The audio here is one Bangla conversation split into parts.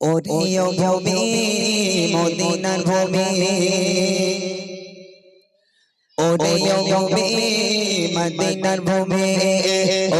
ওরে ও ভূমি মদিনার ভূমি ওরে ভূমি মদিনার ভূমি,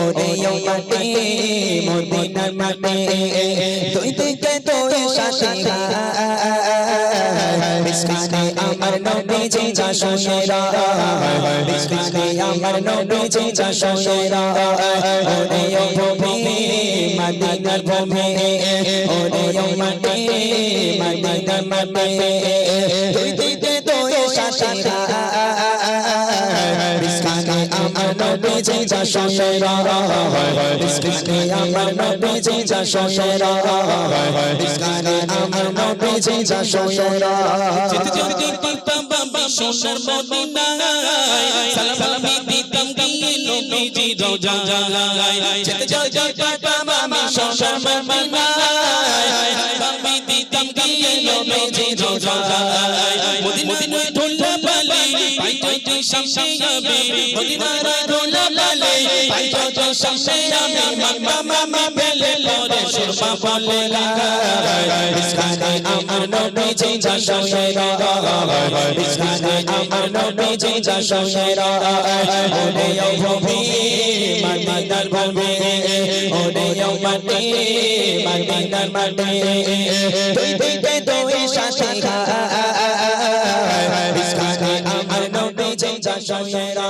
ওরে মাটি, মদিনার মাটি। তুই থেকে তুই শাসি বিস্কানে আমার নবীজি যা শুনেরা। বিস্কানে আমার নবীজি যা শুনেরা। ওরে ভূমি, মদিনার ভূমি। ওরে মাটি, মদিনার মাটি। তুই আমার নবীজি যা শুনেরা পাই বেলে পরে সুরমা লাগায় আমার যা আমার যা ওরে ও ভূমি মদিনার ভূমি ওরে ও মাটি মদিনার মাটি। তুই থেকে তুই শাসি শুনেরা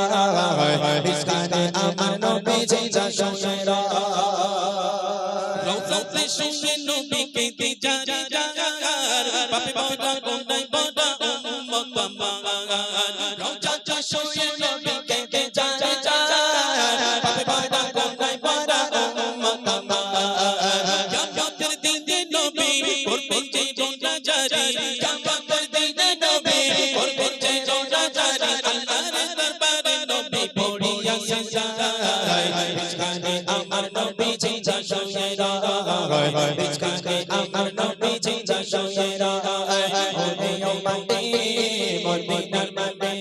বিস্কানে আমার নবীজি যা শুনেরা রওজাতে শুনে নবীকে দিজা জাগার বাপে বাবা কোনাই বড় উম্মত আমার রওজাতে শুনে নবীজি যা শুনেরা বিস্কানে আমার নবীজি যা শুনেরা ওরে ও মাটি মদিনার মাটি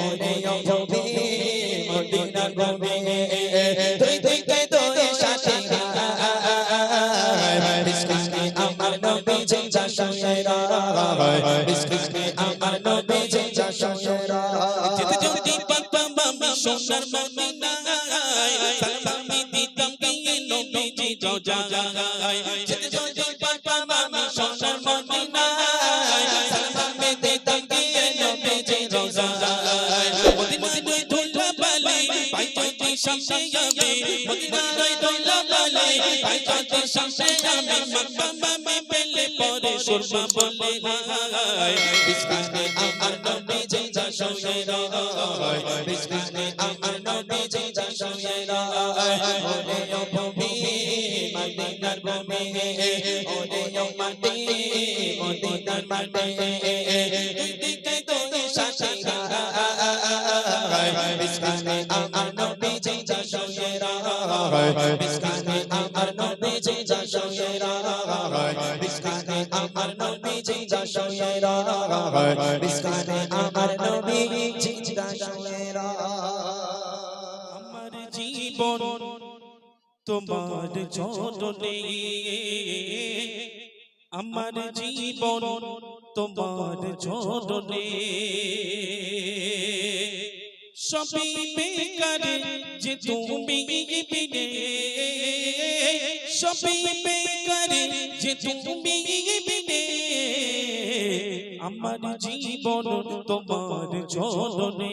ওরে ও ভূমি মদিনার ভূমি তুই তুই শাসি বিস্কানে আমার নবীজি যা শুনেরা বিস্কানে আমার নবীজি যা শুনেরা যেতে যেতে পারতাম আমি সোনার মদিনায় সালামি সামনে যাবে, মদিনায় ধুলা বালে পাই যদি সামনে যাবে মাম্মা মামি পেলে পরে সুরমা বলে হায় বিস্কানে আমার নবীজি যা শুনেরা বিস্কানে আমার নবীজি যা শুনেরা ওরে ও ভূমি, মদিনার ভূমি, ওরে ও মাটি, মদিনার মাটি তুই দিকে তুই শাসি বিস্কানে আমার নবীজি যা শুনেরা বিস্কানে আমার নবীজি যা আমার জীবন তোমার চরণে আমার জীবন তোমার চরণে সবই বেকার যে তুমি বিনে সবই বেকার যে তুমি বিনে আমার জীবন তোমার চরণে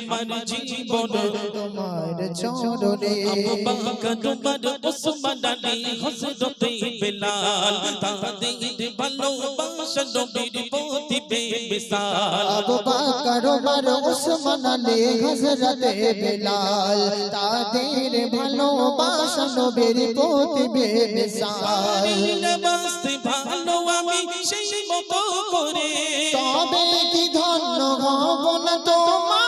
আমার জীবন তোমার চরণে আবু বকর উসমান আলী হযরত বিলাল তাদের ভালোবাসা নবীর প্রতি বেমিসাল আবু বকর উসমান আলী হযরত বিলাল তাদের ভালোবাসা নবীর প্রতি বেমিসাল নবাসতে ভালো আমি সেই মতো করে। তোমার?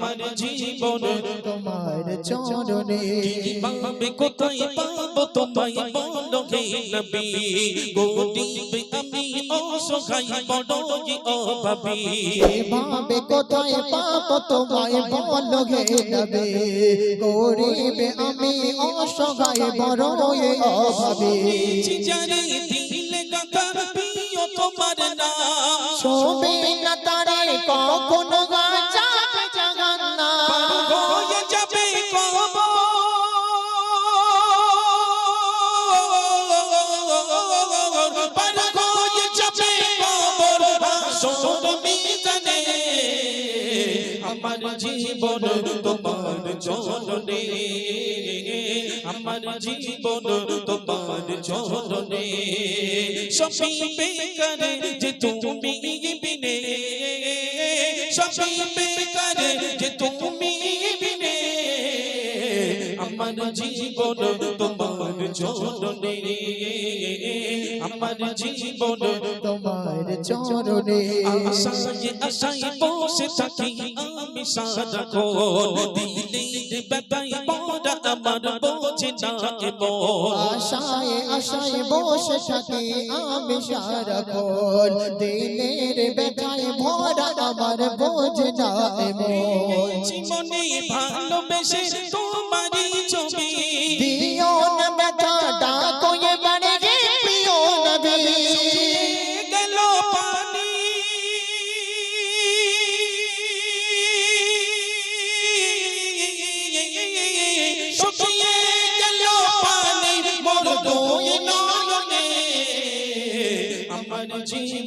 আমার জীবন। তোমার চরণে। কীভাবে কোথায় পাবো তোমায় বলো হে নবী? গরিব আমি অসহায় বড়ই অভাবী। এভাবে কোথায় পাবো তোমায় বলো হে নবে? গরিব আমি অসহায় বড় অভাবে। জানি দিলে কথা প্রিয় তোমার নাম। শোবে না তারে কখনো যাবে জীবন তোমার চরণে। আমার জীবন তোমার চরণে। সবই বেকারে যে তুমি বিনে। সবই বেকারে আমার জীবন তোমার চরণে আমার জীবন তোমার চরণে আশায় আশায় বসে থাকি আমি সারাক্ষণ দিলের ব্যথায় পড়া আমার বোঝে না এমন। আশায় আশায় বসে থাকি আমি সারাক্ষণ দিলের ব্যথায় ভরা আমার বোঝ না এমন। জীবনে ভালোবেসে তোমারই